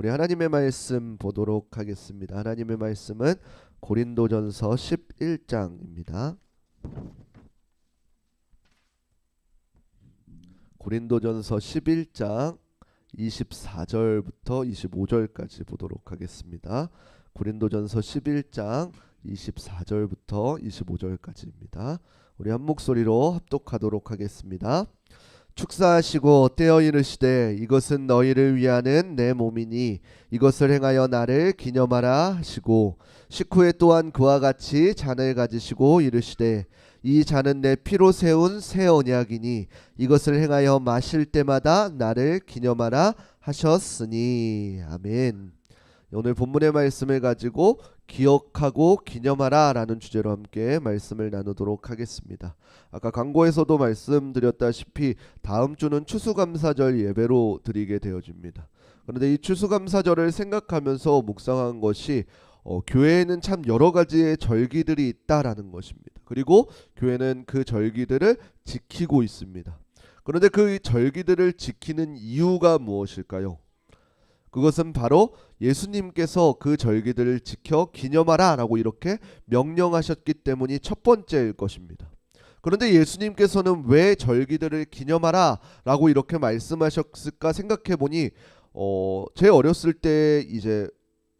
우리 하나님의 말씀 보도록 하겠습니다. 하나님의 말씀은 고린도전서 11장입니다. 고린도전서 11장 24절부터 25절까지 보도록 하겠습니다. 고린도전서 11장 24절부터 25절까지입니다. 우리 한 목소리로 합독하도록 하겠습니다. 축사하시고 떼어 이르시되 이것은 너희를 위하는 내 몸이니 이것을 행하여 나를 기념하라 하시고 식후에 또한 그와 같이 잔을 가지시고 이르시되 이 잔은 내 피로 세운 새 언약이니 이것을 행하여 마실 때마다 나를 기념하라 하셨으니 아멘. 오늘 본문의 말씀을 가지고 기억하고 기념하라라는 주제로 함께 말씀을 나누도록 하겠습니다. 아까 광고에서도 말씀드렸다시피 다음 주는 추수감사절 예배로 드리게 되어집니다. 그런데 이 추수감사절을 생각하면서 묵상한 것이 어, 교회에는 참 여러 가지의 절기들이 있다라는 것입니다. 그리고 교회는 그 절기들을 지키고 있습니다. 그런데 그 절기들을 지키는 이유가 무엇일까요? 그것은 바로 예수님께서 그 절기들을 지켜 기념하라라고 이렇게 명령하셨기 때문이 첫 번째일 것입니다. 그런데 예수님께서는 왜 절기들을 기념하라라고 이렇게 말씀하셨을까 생각해 보니 어, 제 어렸을 때 이제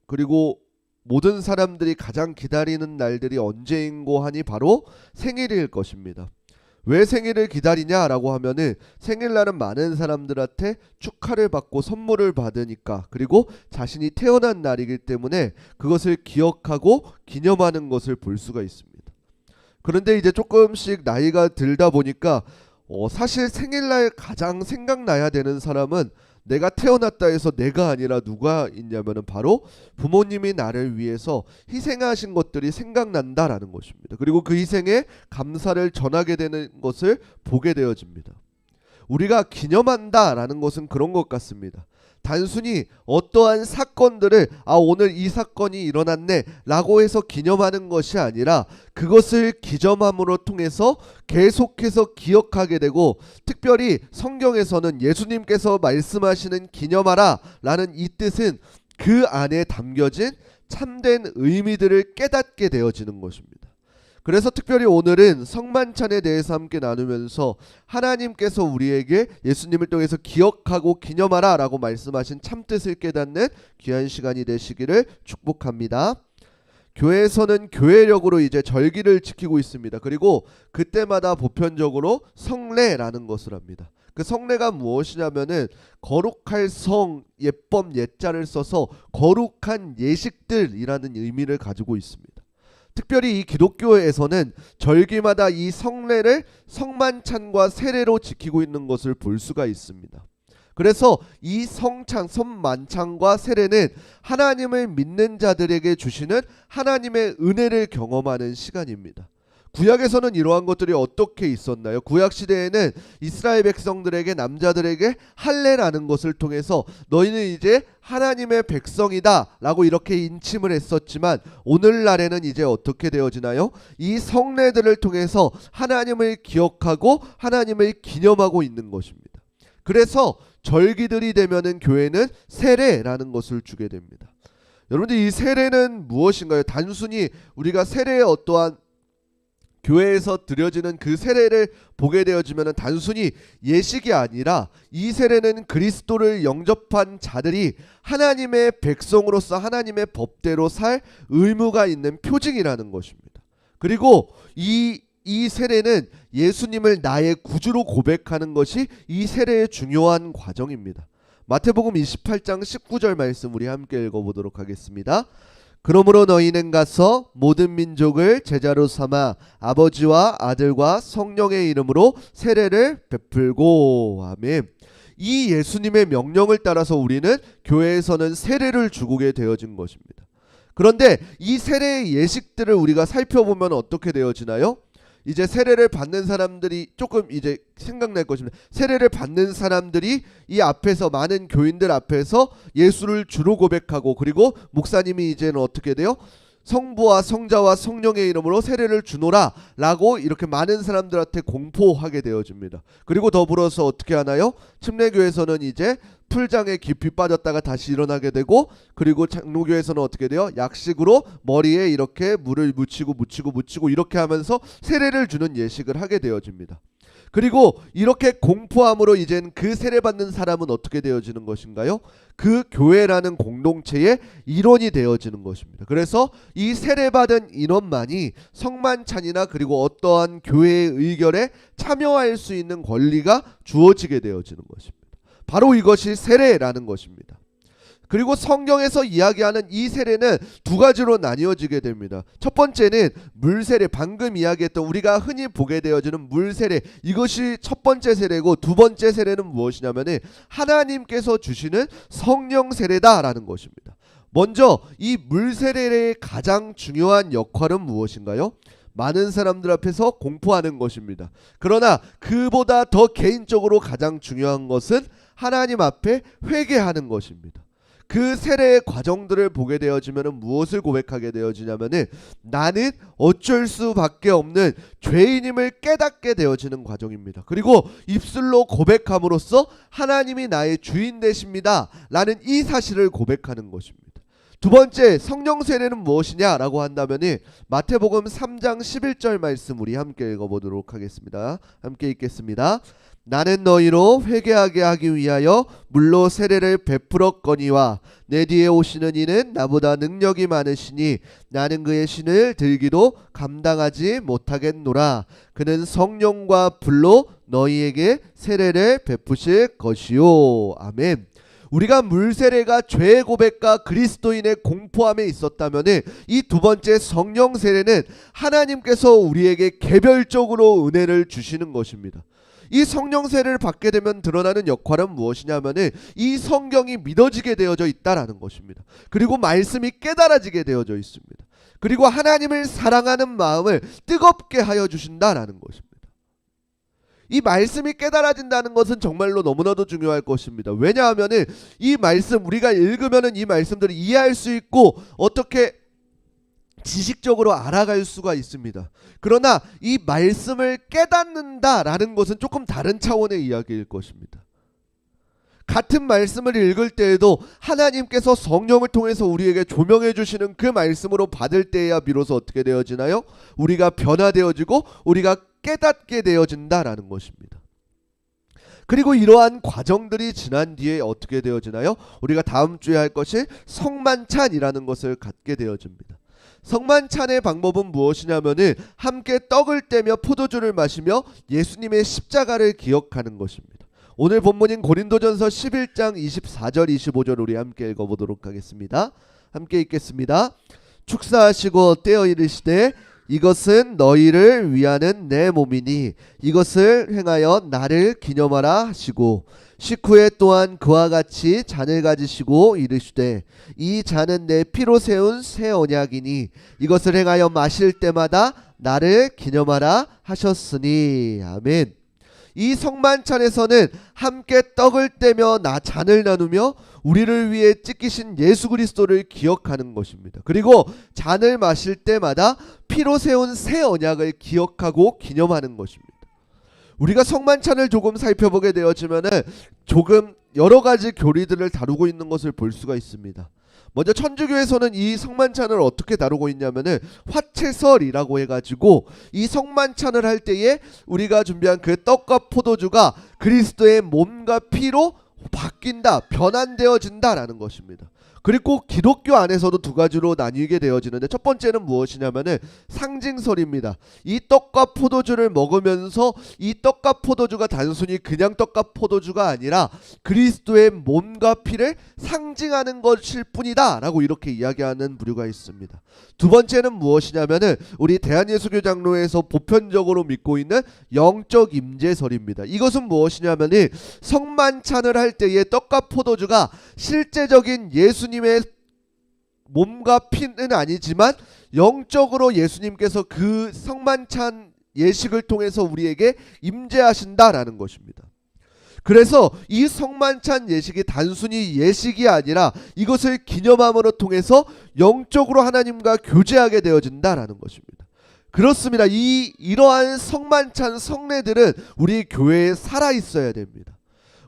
그리고 모든 사람들이 가장 기다리는 날들이 언제인고 하니 바로 생일일 것입니다. 왜 생일을 기다리냐라고 하면은 생일날은 많은 사람들한테 축하를 받고 선물을 받으니까 그리고 자신이 태어난 날이기 때문에 그것을 기억하고 기념하는 것을 볼 수가 있습니다. 그런데 이제 조금씩 나이가 들다 보니까 어 사실 생일날 가장 생각나야 되는 사람은 내가 태어났다 해서 내가 아니라 누가 있냐면은 바로 부모님이 나를 위해서 희생하신 것들이 생각난다라는 것입니다. 그리고 그 희생에 감사를 전하게 되는 것을 보게 되어집니다. 우리가 기념한다라는 것은 그런 것 같습니다. 단순히 어떠한 사건들을 아 오늘 이 사건이 일어났네라고 해서 기념하는 것이 아니라 그것을 기점함으로 통해서 계속해서 기억하게 되고 특별히 성경에서는 예수님께서 말씀하시는 기념하라라는 이 뜻은 그 안에 담겨진 참된 의미들을 깨닫게 되어지는 것입니다. 그래서 특별히 오늘은 성만찬에 대해서 함께 나누면서 하나님께서 우리에게 예수님을 통해서 기억하고 기념하라 라고 말씀하신 참뜻을 깨닫는 귀한 시간이 되시기를 축복합니다. 교회에서는 교회력으로 이제 절기를 지키고 있습니다. 그리고 그때마다 보편적으로 성례라는 것을 합니다. 그 성례가 무엇이냐면은 거룩할 성 예법 예자를 써서 거룩한 예식들이라는 의미를 가지고 있습니다. 특별히 이 기독교에서는 절기마다 이 성례를 성만찬과 세례로 지키고 있는 것을 볼 수가 있습니다. 그래서 이 성찬, 성만찬과 세례는 하나님을 믿는 자들에게 주시는 하나님의 은혜를 경험하는 시간입니다. 구약에서는 이러한 것들이 어떻게 있었나요? 구약 시대에는 이스라엘 백성들에게 남자들에게 할례라는 것을 통해서 너희는 이제 하나님의 백성이다라고 이렇게 인침을 했었지만 오늘날에는 이제 어떻게 되어지나요? 이 성례들을 통해서 하나님을 기억하고 하나님을 기념하고 있는 것입니다. 그래서 절기들이 되면은 교회는 세례라는 것을 주게 됩니다. 여러분들 이 세례는 무엇인가요? 단순히 우리가 세례의 어떠한 교회에서 드려지는 그 세례를 보게 되어지면 단순히 예식이 아니라 이 세례는 그리스도를 영접한 자들이 하나님의 백성으로서 하나님의 법대로 살 의무가 있는 표징이라는 것입니다. 그리고 이, 이 세례는 예수님을 나의 구주로 고백하는 것이 이 세례의 중요한 과정입니다. 마태복음 28장 19절 말씀 우리 함께 읽어보도록 하겠습니다. 그러므로 너희는 가서 모든 민족을 제자로 삼아 아버지와 아들과 성령의 이름으로 세례를 베풀고 아멘. 이 예수님의 명령을 따라서 우리는 교회에서는 세례를 주게 되어진 것입니다. 그런데 이 세례의 예식들을 우리가 살펴보면 어떻게 되어지나요? 이제 세례를 받는 사람들이 조금 이제 생각날 것입니다. 세례를 받는 사람들이 이 앞에서 많은 교인들 앞에서 예수를 주로 고백하고 그리고 목사님이 이제는 어떻게 돼요? 성부와 성자와 성령의 이름으로 세례를 주노라 라고 이렇게 많은 사람들한테 공포하게 되어집니다. 그리고 더불어서 어떻게 하나요? 침례교에서는 이제 풀장에 깊이 빠졌다가 다시 일어나게 되고 그리고 장로교에서는 어떻게 돼요? 약식으로 머리에 이렇게 물을 묻히고 묻히고 묻히고 이렇게 하면서 세례를 주는 예식을 하게 되어집니다. 그리고 이렇게 공포함으로 이젠 그 세례 받는 사람은 어떻게 되어지는 것인가요? 그 교회라는 공동체의 일원이 되어지는 것입니다. 그래서 이 세례 받은 인원만이 성만찬이나 그리고 어떠한 교회의 의결에 참여할 수 있는 권리가 주어지게 되어지는 것입니다. 바로 이것이 세례라는 것입니다. 그리고 성경에서 이야기하는 이 세례는 두 가지로 나뉘어지게 됩니다. 첫 번째는 물세례, 방금 이야기했던 우리가 흔히 보게 되어지는 물세례. 이것이 첫 번째 세례고 두 번째 세례는 무엇이냐면은 하나님께서 주시는 성령 세례다라는 것입니다. 먼저 이 물세례의 가장 중요한 역할은 무엇인가요? 많은 사람들 앞에서 공포하는 것입니다. 그러나 그보다 더 개인적으로 가장 중요한 것은 하나님 앞에 회개하는 것입니다. 그 세례의 과정들을 보게 되어지면 무엇을 고백하게 되어지냐면은 나는 어쩔 수밖에 없는 죄인임을 깨닫게 되어지는 과정입니다. 그리고 입술로 고백함으로써 하나님이 나의 주인 되십니다 라는 이 사실을 고백하는 것입니다. 두 번째 성령 세례는 무엇이냐라고 한다면은 마태복음 3장 11절 말씀 우리 함께 읽어보도록 하겠습니다. 함께 읽겠습니다. 나는 너희로 회개하게 하기 위하여 물로 세례를 베풀었거니와 내 뒤에 오시는 이는 나보다 능력이 많으시니 나는 그의 신을 들기도 감당하지 못하겠노라. 그는 성령과 불로 너희에게 세례를 베푸실 것이요. 아멘. 우리가 물세례가 죄 고백과 그리스도인의 공포함에 있었다면은 이두 번째 성령 세례는 하나님께서 우리에게 개별적으로 은혜를 주시는 것입니다. 이 성령 세례를 받게 되면 드러나는 역할은 무엇이냐면은 이 성경이 믿어지게 되어져 있다라는 것입니다. 그리고 말씀이 깨달아지게 되어져 있습니다. 그리고 하나님을 사랑하는 마음을 뜨겁게 하여 주신다라는 것입니다. 이 말씀이 깨달아진다는 것은 정말로 너무나도 중요할 것입니다. 왜냐하면은 이 말씀 우리가 읽으면은 이 말씀들을 이해할 수 있고 어떻게 지식적으로 알아갈 수가 있습니다. 그러나 이 말씀을 깨닫는다라는 것은 조금 다른 차원의 이야기일 것입니다. 같은 말씀을 읽을 때에도 하나님께서 성령을 통해서 우리에게 조명해 주시는 그 말씀으로 받을 때야 비로소 어떻게 되어지나요? 우리가 변화되어지고 우리가 깨닫게 되어진다라는 것입니다. 그리고 이러한 과정들이 지난 뒤에 어떻게 되어지나요? 우리가 다음 주에 할 것이 성만찬이라는 것을 갖게 되어집니다. 성만찬의 방법은 무엇이냐면은 함께 떡을 떼며 포도주를 마시며 예수님의 십자가를 기억하는 것입니다. 오늘 본문인 고린도전서 11장 24절 25절 우리 함께 읽어보도록 하겠습니다. 함께 읽겠습니다. 축사하시고 떼어 이르시되 이것은 너희를 위하는 내 몸이니 이것을 행하여 나를 기념하라 하시고 식후에 또한 그와 같이 잔을 가지시고 이르시되 이 잔은 내 피로 세운 새 언약이니 이것을 행하여 마실 때마다 나를 기념하라 하셨으니 아멘. 이 성만찬에서는 함께 떡을 떼며 나 잔을 나누며 우리를 위해 찢기신 예수 그리스도를 기억하는 것입니다. 그리고 잔을 마실 때마다 피로 세운 새 언약을 기억하고 기념하는 것입니다. 우리가 성만찬을 조금 살펴보게 되어지면은 조금 여러 가지 교리들을 다루고 있는 것을 볼 수가 있습니다. 먼저 천주교에서는 이 성만찬을 어떻게 다루고 있냐면은 화채설이라고 해가지고 이 성만찬을 할 때에 우리가 준비한 그 떡과 포도주가 그리스도의 몸과 피로 바뀐다, 변환되어진다라는 것입니다. 그리고 기독교 안에서도 두 가지로 나뉘게 되어지는데 첫 번째는 무엇이냐면은 상징설입니다. 이 떡과 포도주를 먹으면서 이 떡과 포도주가 단순히 그냥 떡과 포도주가 아니라 그리스도의 몸과 피를 상징하는 것일 뿐이다라고 이렇게 이야기하는 부류가 있습니다. 두 번째는 무엇이냐면은 우리 대한예수교 장로에서 보편적으로 믿고 있는 영적 임재설입니다. 이것은 무엇이냐면은 성만찬을 할 때의 떡과 포도주가 실제적인 예수 님의 몸과 피는 아니지만 영적으로 예수님께서 그 성만찬 예식을 통해서 우리에게 임재하신다라는 것입니다. 그래서 이 성만찬 예식이 단순히 예식이 아니라 이것을 기념함으로 통해서 영적으로 하나님과 교제하게 되어진다라는 것입니다. 그렇습니다. 이 이러한 성만찬 성례들은 우리 교회에 살아 있어야 됩니다.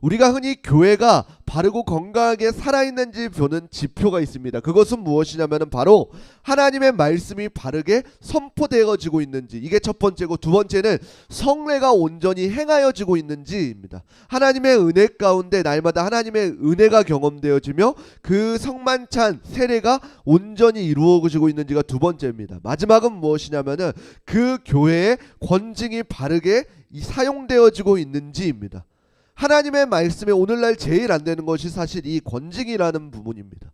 우리가 흔히 교회가 바르고 건강하게 살아있는지 보는 지표가 있습니다. 그것은 무엇이냐면은 바로 하나님의 말씀이 바르게 선포되어지고 있는지 이게 첫 번째고 두 번째는 성례가 온전히 행하여지고 있는지입니다. 하나님의 은혜 가운데 날마다 하나님의 은혜가 경험되어지며 그 성만찬 세례가 온전히 이루어지고 있는지가 두 번째입니다. 마지막은 무엇이냐면은 그 교회의 권징이 바르게 이 사용되어지고 있는지입니다. 하나님의 말씀에 오늘날 제일 안 되는 것이 사실 이 권징이라는 부분입니다.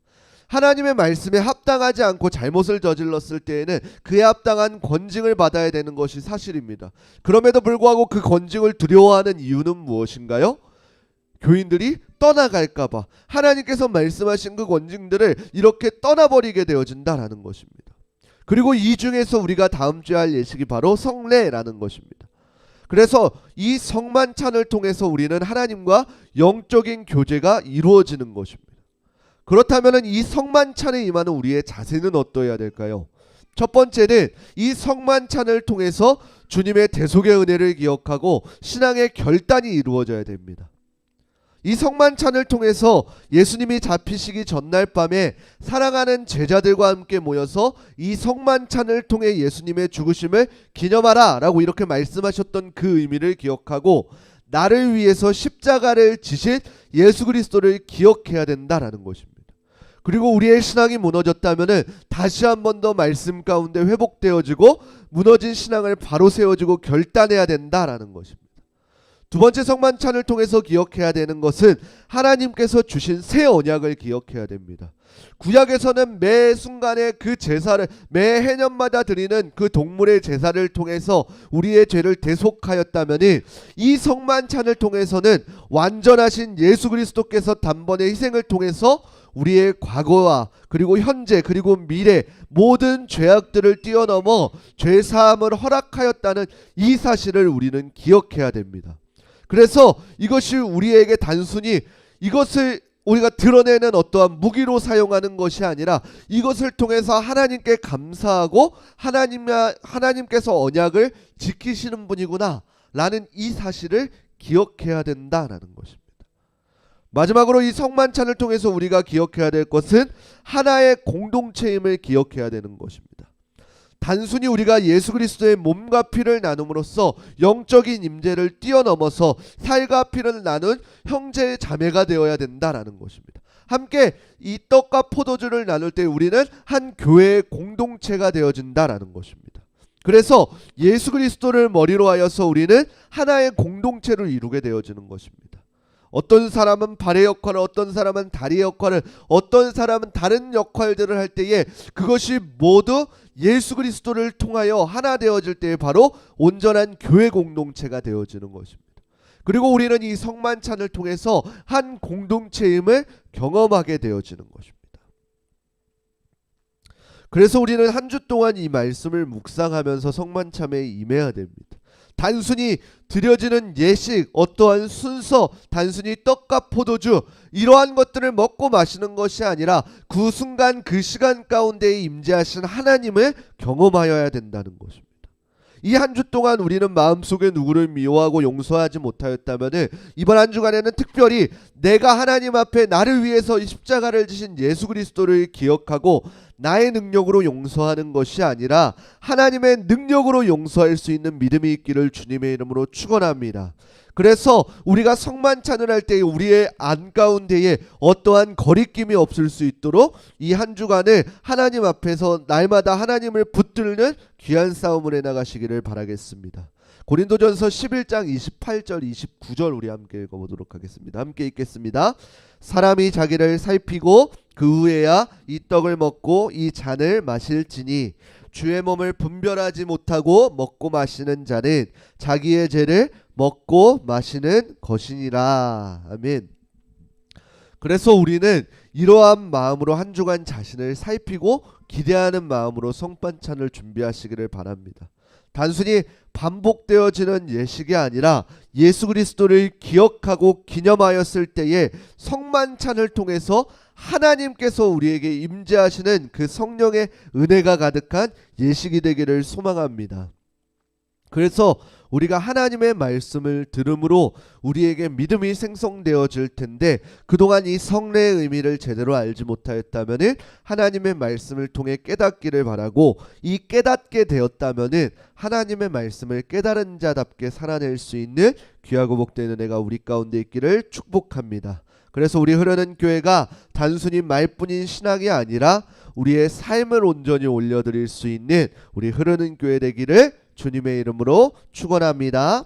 하나님의 말씀에 합당하지 않고 잘못을 저질렀을 때에는 그에 합당한 권징을 받아야 되는 것이 사실입니다. 그럼에도 불구하고 그 권징을 두려워하는 이유는 무엇인가요? 교인들이 떠나갈까봐 하나님께서 말씀하신 그 권징들을 이렇게 떠나버리게 되어진다라는 것입니다. 그리고 이 중에서 우리가 다음 주에 할 예식이 바로 성례라는 것입니다. 그래서 이 성만찬을 통해서 우리는 하나님과 영적인 교제가 이루어지는 것입니다. 그렇다면 이 성만찬에 임하는 우리의 자세는 어떠해야 될까요? 첫 번째는 이 성만찬을 통해서 주님의 대속의 은혜를 기억하고 신앙의 결단이 이루어져야 됩니다. 이 성만찬을 통해서 예수님이 잡히시기 전날 밤에 사랑하는 제자들과 함께 모여서 이 성만찬을 통해 예수님의 죽으심을 기념하라 라고 이렇게 말씀하셨던 그 의미를 기억하고 나를 위해서 십자가를 지신 예수 그리스도를 기억해야 된다라는 것입니다. 그리고 우리의 신앙이 무너졌다면은 다시 한 번 더 말씀 가운데 회복되어지고 무너진 신앙을 바로 세워지고 결단해야 된다라는 것입니다. 두 번째 성만찬을 통해서 기억해야 되는 것은 하나님께서 주신 새 언약을 기억해야 됩니다. 구약에서는 매 순간에 그 제사를 매 해년마다 드리는 그 동물의 제사를 통해서 우리의 죄를 대속하였다면이 이 성만찬을 통해서는 완전하신 예수 그리스도께서 단번에 희생을 통해서 우리의 과거와 그리고 현재 그리고 미래 모든 죄악들을 뛰어넘어 죄 사함을 허락하였다는 이 사실을 우리는 기억해야 됩니다. 그래서 이것이 우리에게 단순히 이것을 우리가 드러내는 어떠한 무기로 사용하는 것이 아니라 이것을 통해서 하나님께 감사하고 하나님 하나님께서 언약을 지키시는 분이구나 라는 이 사실을 기억해야 된다라는 것입니다. 마지막으로 이 성만찬을 통해서 우리가 기억해야 될 것은 하나의 공동체임을 기억해야 되는 것입니다. 단순히 우리가 예수 그리스도의 몸과 피를 나눔으로써 영적인 임재를 뛰어넘어서 살과 피를 나눈 형제 자매가 되어야 된다라는 것입니다. 함께 이 떡과 포도주를 나눌 때 우리는 한 교회의 공동체가 되어진다라는 것입니다. 그래서 예수 그리스도를 머리로 하여서 우리는 하나의 공동체를 이루게 되어지는 것입니다. 어떤 사람은 발의 역할을 어떤 사람은 다리의 역할을 어떤 사람은 다른 역할들을 할 때에 그것이 모두 예수 그리스도를 통하여 하나 되어질 때에 바로 온전한 교회 공동체가 되어지는 것입니다. 그리고 우리는 이 성만찬을 통해서 한 공동체임을 경험하게 되어지는 것입니다. 그래서 우리는 한 주 동안 이 말씀을 묵상하면서 성만찬에 임해야 됩니다. 단순히 드려지는 예식, 어떠한 순서, 단순히 떡과 포도주 이러한 것들을 먹고 마시는 것이 아니라 그 순간 그 시간 가운데에 임재하신 하나님을 경험하여야 된다는 것입니다. 이 한 주 동안 우리는 마음속에 누구를 미워하고 용서하지 못하였다면 이번 한 주간에는 특별히 내가 하나님 앞에 나를 위해서 십자가를 지신 예수 그리스도를 기억하고 나의 능력으로 용서하는 것이 아니라 하나님의 능력으로 용서할 수 있는 믿음이 있기를 주님의 이름으로 축원합니다. 그래서 우리가 성만찬을 할 때 우리의 안 가운데에 어떠한 거리낌이 없을 수 있도록 이 한 주간을 하나님 앞에서 날마다 하나님을 붙들는 귀한 싸움을 해 나가시기를 바라겠습니다. 고린도전서 11장 28절 29절 우리 함께 읽어보도록 하겠습니다. 함께 읽겠습니다. 사람이 자기를 살피고 그 후에야 이 떡을 먹고 이 잔을 마실지니 주의 몸을 분별하지 못하고 먹고 마시는 자는 자기의 죄를 먹고 마시는 것이니라. 아멘. 그래서 우리는 이러한 마음으로 한 주간 자신을 살피고 기대하는 마음으로 성반찬을 준비하시기를 바랍니다. 단순히 반복되어지는 예식이 아니라 예수 그리스도를 기억하고 기념하였을 때에 성만찬을 통해서 하나님께서 우리에게 임재하시는 그 성령의 은혜가 가득한 예식이 되기를 소망합니다. 그래서 우리가 하나님의 말씀을 들음으로 우리에게 믿음이 생성되어질 텐데 그동안 이 성례의 의미를 제대로 알지 못하였다면은 하나님의 말씀을 통해 깨닫기를 바라고 이 깨닫게 되었다면은 하나님의 말씀을 깨달은 자답게 살아낼 수 있는 귀하고 복된 은혜가 우리 가운데 있기를 축복합니다. 그래서 우리 흐르는 교회가 단순히 말뿐인 신앙이 아니라 우리의 삶을 온전히 올려드릴 수 있는 우리 흐르는 교회 되기를 주님의 이름으로 축원합니다.